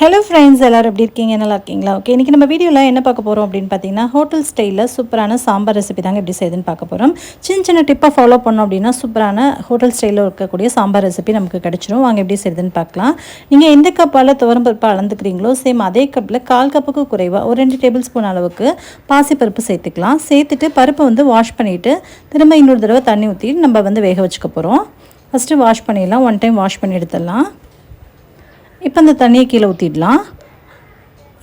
Hello friends எல்லோரும் எப்படி இருக்கீங்க? நல்லா இருக்கீங்களா? ஓகே இன்றைக்கி நம்ம வீடியோவில் என்ன பார்க்க போகிறோம் அப்படின்னு பார்த்தீங்கன்னா ஹோட்டல் ஸ்டைலில் சூப்பரான சாம்பார் ரெசிபி தாங்க எப்படி செய்யுதுன்னு பார்க்க போகிறோம் சின்ன சின்ன டிப்பை ஃபாலோ பண்ணோம் அப்படின்னா சூப்பரான ஹோட்டல் ஸ்டைலில் இருக்கக்கூடிய சாம்பார் ரெசிபி நமக்கு கிடச்சிரும். வாங்க எப்படி செய்யுதுன்னு பார்க்கலாம். நீங்கள் எந்த கப்பால் துவரம்பருப்பு அளந்துக்கிறீங்களோ சேம் அதே கப்பில் கால் கப்புக்கு குறைவாக ஒரு ரெண்டு டேபிள் ஸ்பூன் அளவுக்கு பாசிப்பருப்பு சேர்த்துக்கலாம். சேர்த்துட்டு பருப்பை வந்து வாஷ் பண்ணிவிட்டு திரும்ப இன்னொரு தடவை தண்ணி ஊற்றி நம்ம வந்து வேக வச்சுக்க போகிறோம் ஃபஸ்ட்டு வாஷ் பண்ணிடலாம். ஒன் டைம் வாஷ் பண்ணி எடுத்துடலாம். இப்போ இந்த தண்ணியை கீழே ஊற்றிடலாம்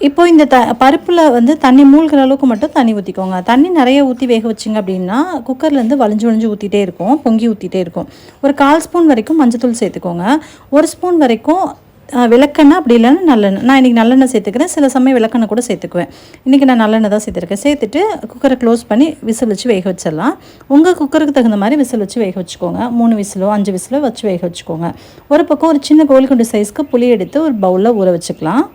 இப்போ இந்த த பருப்பில் வந்து தண்ணி மூழ்கிற அளவுக்கு மட்டும் தண்ணி ஊற்றிக்கோங்க தண்ணி நிறைய ஊற்றி வேக வச்சிங்க அப்படின்னா குக்கர்லேருந்து வலிஞ்சு வலிஞ்சு ஊற்றிட்டே இருக்கும் பொங்கி ஊற்றிட்டே இருக்கும். ஒரு கால் ஸ்பூன் வரைக்கும் மஞ்சத்தூள் சேர்த்துக்கோங்க. ஒரு ஸ்பூன் வரைக்கும் விளக்கெண்ணெய் அப்படி இல்லைன்னா நல்லெண்ணெய். நான் இன்றைக்கி நல்லெண்ணெய் சேர்த்துக்கிறேன். சில சமயம் விளக்கெண்ணெய் கூட சேர்த்துக்குவேன். இன்றைக்கி நான் நல்லெண்ணெய் தான் சேர்த்துருக்கேன். சேர்த்துட்டு குக்கரை க்ளோஸ் பண்ணி விசில் வச்சு வேக வச்சிடலாம். உங்கள் குக்கருக்கு தகுந்த மாதிரி விசில் வச்சு வேக வச்சுக்கோங்க. மூணு விசிலோ அஞ்சு விசிலோ வச்சு வேக வச்சுக்கோங்க. ஒரு பக்கம் ஒரு சின்ன கோழிக்குண்டு சைஸ்க்கு புளி எடுத்து ஒரு பவுலில் ஊற வச்சுக்கலாம்.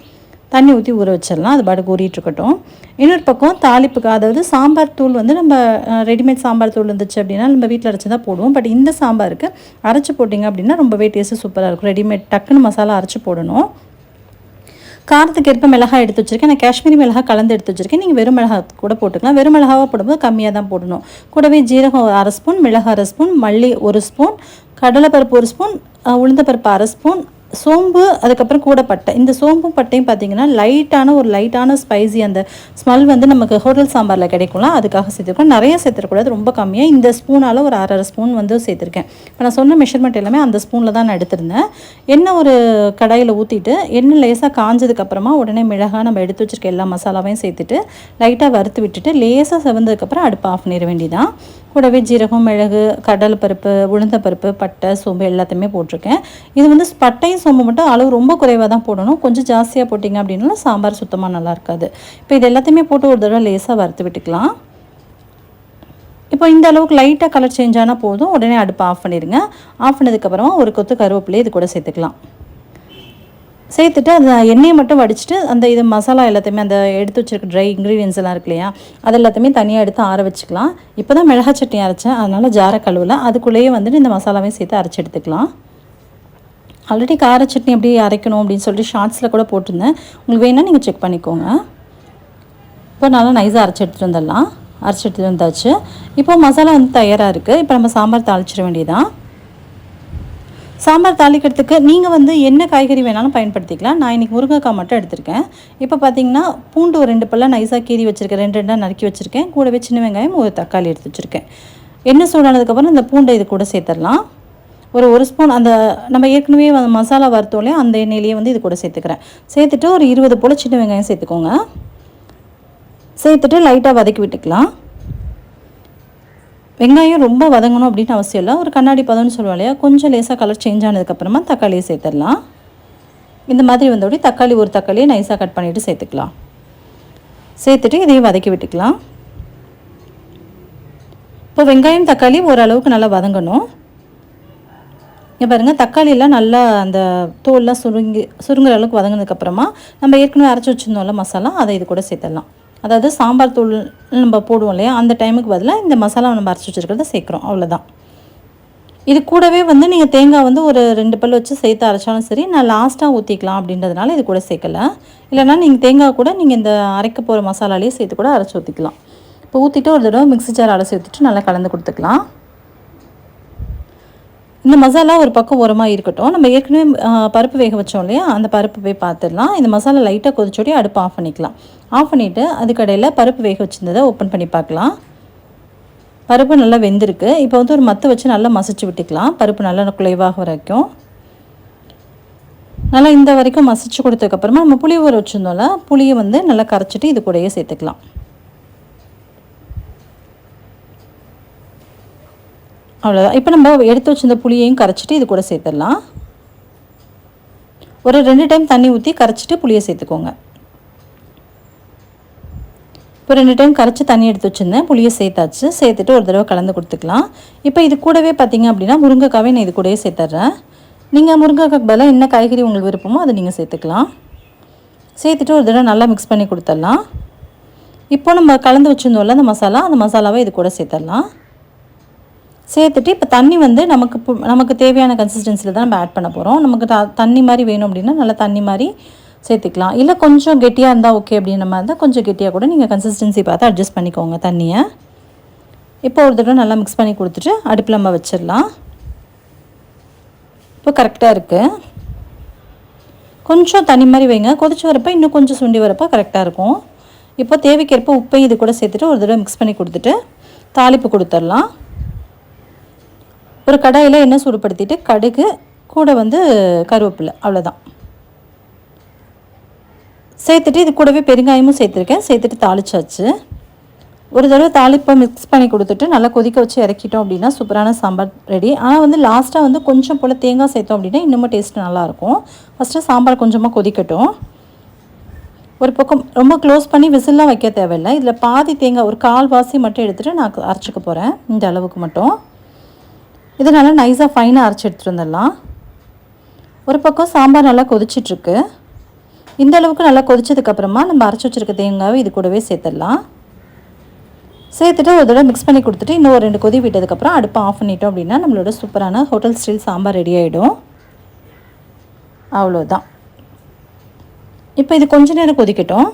தண்ணி ஊற்றி ஊற வச்சிடலாம். அது பாட்டுக்கு ஊறிட்டுருக்கட்டும். இன்னொரு பக்கம் தாளிப்புக்கு அதாவது சாம்பார் தூள் வந்து நம்ம ரெடிமேட் சாம்பார் தூள் இருந்துச்சு அப்படின்னா நம்ம வீட்டில் அரைச்சி தான் போடுவோம். பட் இந்த சாம்பாருக்கு அரைச்சி போட்டிங்க அப்படின்னா ரொம்பவே டேஸ்ட்டு சூப்பராக இருக்கும். ரெடிமேட் டக்குன்னு மசாலா அரைச்சி போடணும். காரத்துக்கு ஏற்ப மிளகாய் எடுத்து வச்சுருக்கேன். நான் காஷ்மீரி மிளகாய் கலந்து எடுத்து வச்சுருக்கேன். நீங்கள் வெறும் மிளகா கூட போட்டுக்கலாம். வெறும் மிளகாவாக போடும்போது கம்மியாக தான் போடணும். கூடவே ஜீரகம் அரை ஸ்பூன் மிளகாய் அரை ஸ்பூன் மல்லி ஒரு ஸ்பூன் கடலைப்பருப்பு ஒரு ஸ்பூன் உளுந்தப்பருப்பு அரை ஸ்பூன் சோம்பு அதுக்கப்புறம் கூட பட்டை. இந்த சோம்பும் பட்டையும் பார்த்தீங்கன்னா லைட்டான ஒரு லைட்டான ஸ்பைசி அந்த ஸ்மெல் வந்து நமக்கு ஹோட்டல் சாம்பாரில் கிடைக்கும்லாம் அதுக்காக சேர்த்துருக்கோம். நிறைய சேர்த்துருக்கூடாது ரொம்ப கம்மியாக இந்த ஸ்பூனால் ஒரு அரை ஸ்பூன் வந்து சேர்த்துருக்கேன். இப்போ நான் சொன்ன மெஷர்மெண்ட் எல்லாமே அந்த ஸ்பூனில் தான் நான் எடுத்திருந்தேன். எண்ணெய் ஒரு கடாயில் ஊற்றிட்டு எண்ணெய் லேசாக காஞ்சதுக்கப்புறமா உடனே மிளகாய் நம்ம எடுத்து வச்சுருக்க எல்லா மசாலாவையும் சேர்த்துட்டு லைட்டாக வறுத்து விட்டுட்டு லேசாக செவந்ததுக்கப்புறம் அடுப்பு ஆஃப் பண்ணிட வேண்டியதான் கூடவே ஜீரகம் மிளகு கடலை பருப்பு உளுந்தப்பருப்பு பட்டை சோம்பு எல்லாத்தையுமே போட்டிருக்கேன். இது வந்து பட்டையும் சோம்பு மட்டும் அளவு ரொம்ப குறைவாக தான் போடணும். கொஞ்சம் ஜாஸ்தியாக போட்டிங்க அப்படின்னா சாம்பார் சுத்தமாக நல்லா இருக்காது. இப்போ இது எல்லாத்தையுமே போட்டு ஒரு தடவை லேசாக வறுத்து விட்டுக்கலாம். இப்போ இந்த அளவுக்கு லைட்டாக கலர் சேஞ்ச் ஆனால் போதும். உடனே அடுப்பு ஆஃப் பண்ணிடுங்க. ஆஃப் பண்ணதுக்கப்புறமா ஒரு கொத்து கருவேப்பிலையை இது கூட சேர்த்துக்கலாம். சேர்த்துட்டு அந்த எண்ணெயை மட்டும் வடிச்சிட்டு அந்த இது மசாலா எல்லாத்தையுமே அந்த எடுத்து வச்சிருக்க ட்ரை இன்க்ரீடியன்ஸ் எல்லாம் இருக்கு இல்லையா அது எல்லாத்தையுமே தனியாக எடுத்து ஆற வச்சுக்கலாம். இப்போ தான் மிளகா சட்னி அரைச்சேன். அதனால் ஜார கழுவில். அதுக்குள்ளேயே வந்துட்டு இந்த மசாலாவையும் சேர்த்து அரைச்சி எடுத்துக்கலாம். ஆல்ரெடி கார சட்னி எப்படி அரைக்கணும் அப்படின்னு சொல்லிட்டு ஷார்ட்ஸில் கூட போட்டிருந்தேன். உங்களுக்கு வேணால் நீங்கள் செக் பண்ணிக்கோங்க. இப்போ நல்லா நைஸாக அரைச்சி எடுத்துகிட்டு வந்துடலாம். அரைச்சி எடுத்துகிட்டு வந்தாச்சு. இப்போ மசாலா வந்து தயாராக இருக்குது இப்போ நம்ம சாம்பார் தாளிச்சிட வேண்டியதான் சாம்பார் தாளிக்கிறதுக்கு நீங்கள் வந்து என்ன காய்கறி வேணாலும் பயன்படுத்திக்கலாம். நான் இன்றைக்கி முருங்கைக்காய் மட்டும் எடுத்திருக்கேன். இப்போ பார்த்தீங்கன்னா பூண்டு ஒரு ரெண்டு பல்லாம் நைஸாக கீறி வச்சுருக்கேன். ரெண்டு ரெண்டாக நறுக்கி வச்சுருக்கேன். கூடவே சின்ன வெங்காயம் ஒரு தக்காளி எடுத்து வச்சுருக்கேன். எண்ணெய் சூடானதுக்கப்புறம் இந்த பூண்டை இது கூட சேர்த்துடலாம். ஒரு ஒரு ஸ்பூன் அந்த நம்ம ஏற்கனவே மசாலா வறுத்தோலே அந்த எண்ணெயிலேயே வந்து இது கூட சேர்த்துக்கிறேன். சேர்த்துட்டு ஒரு இருபது போல் சின்ன வெங்காயம் சேர்த்துக்கோங்க. சேர்த்துட்டு லைட்டாக வதக்கி விட்டுக்கலாம். வெங்காயம் ரொம்ப வதங்கணும் அப்படின்னு அவசியம் இல்லை. ஒரு கண்ணாடி பதம்னு சொல்லுவோம் இல்லையா? கொஞ்சம் லேசாக கலர் சேஞ்ச் ஆனதுக்கப்புறமா தக்காளியை சேர்த்துடலாம். இந்த மாதிரி வந்தபடி தக்காளி ஒரு தக்காளியை நைஸாக கட் பண்ணிவிட்டு சேர்த்துக்கலாம். சேர்த்துட்டு இதையும் வதக்கி விட்டுக்கலாம். இப்போ வெங்காயம் தக்காளி ஓரளவுக்கு நல்லா வதங்கணும். இங்கே பாருங்கள் தக்காளியெல்லாம் நல்லா அந்த தோல்லாம் சுருங்கி சுருங்குற அளவுக்கு வதங்கினதுக்கப்புறமா நம்ம ஏற்கனவே அரைச்சி வச்சுருந்தோம்ல மசாலா அதை இது கூட சேர்த்துடலாம். அதாவது சாம்பார் தூள் நம்ம போடுவோம் இல்லையா? அந்த டைமுக்கு பதிலாக இந்த மசாலா நம்ம அரைச்சி வச்சுருக்கிறத சேர்க்குறோம். அவ்வளோதான் இது கூடவே வந்து நீங்கள் தேங்காய் வந்து ஒரு ரெண்டு பல் வச்சு சேர்த்து அரைச்சாலும் சரி நான் லாஸ்ட்டாக ஊற்றிக்கலாம் அப்படின்றதுனால இது கூட சேர்க்கலை. இல்லைனா நீங்கள் தேங்காய் கூட நீங்கள் இந்த அரைக்க போகிற மசாலாலேயே சேர்த்து கூட அரைச்சி ஊற்றிக்கலாம் இப்போ ஊற்றிட்டு ஒரு தடவை மிக்ஸி ஜார் அலசி ஊற்றிட்டு நல்லா கலந்து கொடுத்துக்கலாம். இந்த மசாலா ஒரு பக்கம் உரமாக இருக்கட்டும். நம்ம ஏற்கனவே பருப்பு வேக வச்சோம் இல்லையா? அந்த பருப்பு போய் பார்த்துடலாம் இந்த மசாலா லைட்டாக கொதிச்சோடி அடுப்பு ஆஃப் பண்ணிக்கலாம். ஆஃப் பண்ணிவிட்டு அதுக்கடையில் பருப்பு வேக வச்சுருந்ததை ஓப்பன் பண்ணி பார்க்கலாம். பருப்பு நல்லா வெந்திருக்கு. இப்போ வந்து ஒரு மத்து வச்சு நல்லா மசிச்சு விட்டுக்கலாம். பருப்பு நல்லா குலைவாக வரைக்கும். நல்லா இந்த வரைக்கும் மசிச்சு கொடுத்ததுக்கப்புறமா நம்ம புளி ஊற வச்சுருந்தோம்ல புளியை வந்து நல்லா கரைச்சிட்டு இது கூடயே சேர்த்துக்கலாம். அவ்வளோதான் இப்போ நம்ம எடுத்து வச்சிருந்த புளியையும் கரைச்சிட்டு இது கூட சேர்த்துடலாம். ஒரு ரெண்டு டைம் தண்ணி ஊற்றி கரைச்சிட்டு புளியை சேர்த்துக்கோங்க. இப்போ ரெண்டு டைம் கரைச்சி தண்ணி எடுத்து வச்சுருந்தேன். புளியை சேர்த்தாச்சு. சேர்த்துட்டு ஒரு தடவை கலந்து கொடுத்துக்கலாம். இப்போ இது கூடவே பார்த்தீங்க அப்படின்னா முருங்கைக்காவே நான் இது கூடவே சேர்த்துட்றேன் நீங்கள் முருங்கைக்காய்க்கு பதிலாக என்ன காய்கறி உங்களுக்கு விருப்பமோ அதை நீங்கள் சேர்த்துக்கலாம். சேர்த்துட்டு ஒரு தடவை நல்லா மிக்ஸ் பண்ணி கொடுத்துடலாம். இப்போ நம்ம கலந்து வச்சுருந்தோம்ல அந்த மசாலா அந்த மசாலாவை இது கூட சேர்த்துடலாம். சேர்த்துட்டு இப்போ தண்ணி வந்து நமக்கு நமக்கு தேவையான கன்சிஸ்டன்சியில் தான் நம்ம ஆட் பண்ண போகிறோம் நமக்கு த தண்ணி மாதிரி வேணும் அப்படின்னா நல்லா தண்ணி மாதிரி சேர்த்துக்கலாம். இல்லை கொஞ்சம் கெட்டியாக இருந்தால் ஓகே அப்படின்ற மாதிரி இருந்தால் கொஞ்சம் கெட்டியாக கூட நீங்கள் கன்சிஸ்டன்சி பார்த்து அட்ஜஸ்ட் பண்ணிக்கோங்க தண்ணியை. இப்போ ஒரு தடவை நல்லா மிக்ஸ் பண்ணி கொடுத்துட்டு அடுப்பில் நம்ம வச்சிடலாம். இப்போ கரெக்டாக இருக்குது கொஞ்சம் தண்ணி மாதிரி வைங்க. கொதிச்சு வரப்போ இன்னும் கொஞ்சம் சுண்டி வரப்போ கரெக்டாக இருக்கும். இப்போ தேவைக்கேற்ப உப்பையும் இது கூட சேர்த்துட்டு ஒரு தடவை மிக்ஸ் பண்ணி கொடுத்துட்டு தாளிப்பு கொடுத்துடலாம். ஒரு கடாயில் எண்ணெய் சூடுபடுத்திட்டு கடுகு கூட வந்து கருவேப்பிலை அவ்வளோதான் சேர்த்துட்டு இது கூடவே பெருங்காயமும் சேர்த்துருக்கேன். சேர்த்துட்டு தாளிச்சாச்சு. ஒரு தடவை தாளிப்பை மிக்ஸ் பண்ணி கொடுத்துட்டு நல்லா கொதிக்க வச்சு இறக்கிட்டோம் அப்படின்னா சூப்பரான சாம்பார் ரெடி ஆனால் வந்து லாஸ்ட்டாக வந்து கொஞ்சம் போல் தேங்காய் சேர்த்தோம் அப்படின்னா இன்னமும் டேஸ்ட் நல்லாயிருக்கும். ஃபஸ்ட்டு சாம்பார் கொஞ்சமாக கொதிக்கட்டும். ஒரு பக்கம் ரொம்ப க்ளோஸ் பண்ணி விசில்லாம் வைக்க தேவையில்லை. இதில் பாதி தேங்காய் ஒரு கால் வாசி மட்டும் எடுத்துகிட்டு நான் அரைச்சிக்க போகிறேன் இந்த அளவுக்கு மட்டும். இது நல்லா நைஸாக ஃபைனாக அரைச்சி எடுத்துகிட்டு வந்துடலாம். ஒரு பக்கம் சாம்பார் நல்லா கொதிச்சிட்ருக்கு. இந்த அளவுக்கு நல்லா கொதிச்சதுக்கப்புறமா நம்ம அரைச்சி வச்சுருக்க தேங்காவை இது கூடவே சேர்த்துடலாம். சேர்த்துட்டு ஒரு தடவை மிக்ஸ் பண்ணி கொடுத்துட்டு இன்னும் ஒரு ரெண்டு கொதி விட்டதுக்கப்புறம் அடுப்பை ஆஃப் பண்ணிட்டோம் அப்படின்னா நம்மளோட சூப்பரான ஹோட்டல் ஸ்டைல் சாம்பார் ரெடி ஆகிடும் அவ்வளோதான் இப்போ இது கொஞ்ச நேரம் கொதிக்கட்டும்.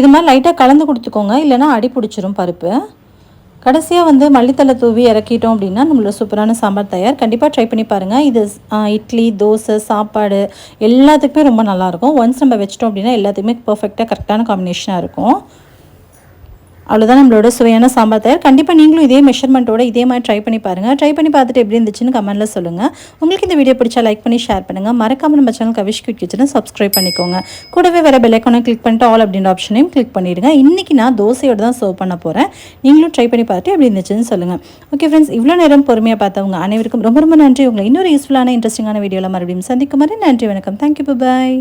இது மாதிரி லைட்டாக கலந்து கொடுத்துக்கோங்க. இல்லைனா அடி பிடிச்சிரும் பருப்பு. கடைசியாக வந்து மல்லித்தலை தூவி இறக்கிட்டோம் அப்படின்னா நம்மளோட சூப்பரான சாம்பார் தயார். கண்டிப்பாக ட்ரை பண்ணி பாருங்கள் இது இட்லி தோசை சாப்பாடு எல்லாத்துக்குமே ரொம்ப நல்லாயிருக்கும் ஒன்ஸ் நம்ம வச்சிட்டோம் அப்படின்னா எல்லாத்துக்குமே பர்ஃபெக்டாக கரெக்டான காம்பினேஷனாக இருக்கும். அவ்வளோதான் நம்மளோட சுவையான சாம்பார் தயார். கண்டிப்பாக நீங்களும் இதே மெஷர்மெண்ட்டோட இதே மாதிரி ட்ரை பண்ணி பாருங்கள் ட்ரை பண்ணி பார்த்துட்டு எப்படி இருந்துச்சுன்னு கமெண்ட்டில் சொல்லுங்கள் உங்களுக்கு இந்த வீடியோ பிடிச்சா லைக் பண்ணி ஷேர் பண்ணுங்கள் மறக்காமல் நம்ம சேனல் கவிஷ் கிச்சனை சப்ஸ்கிரைப் பண்ணிக்கோங்க. கூடவே வேறு பெல்லைக்கான கிளிக் பண்ணிட்டு ஆல் அப்படின்ற ஆப்ஷனையும் கிளிக் பண்ணிடுங்க. இன்றைக்கி நான் தோசையோடு தான் சர்வ் பண்ண போகிறேன் நீங்களும் ட்ரை பண்ணி பார்த்துட்டு எப்படி இருந்துச்சுன்னு சொல்லுங்கள் ஓகே ஃப்ரெண்ட்ஸ் இவ்வளோ நேரம் பொறுமையாக பார்த்தவங்க அனைவருக்கும் ரொம்ப ரொம்ப நன்றி. உங்களை இன்னொரு யூஸ்ஃபுல்லான இன்ட்ரெஸ்டிங்கான வீடியோவில் மறுபடியும் சந்திக்கும் மாதிரி நன்றி வணக்கம். Thank you bye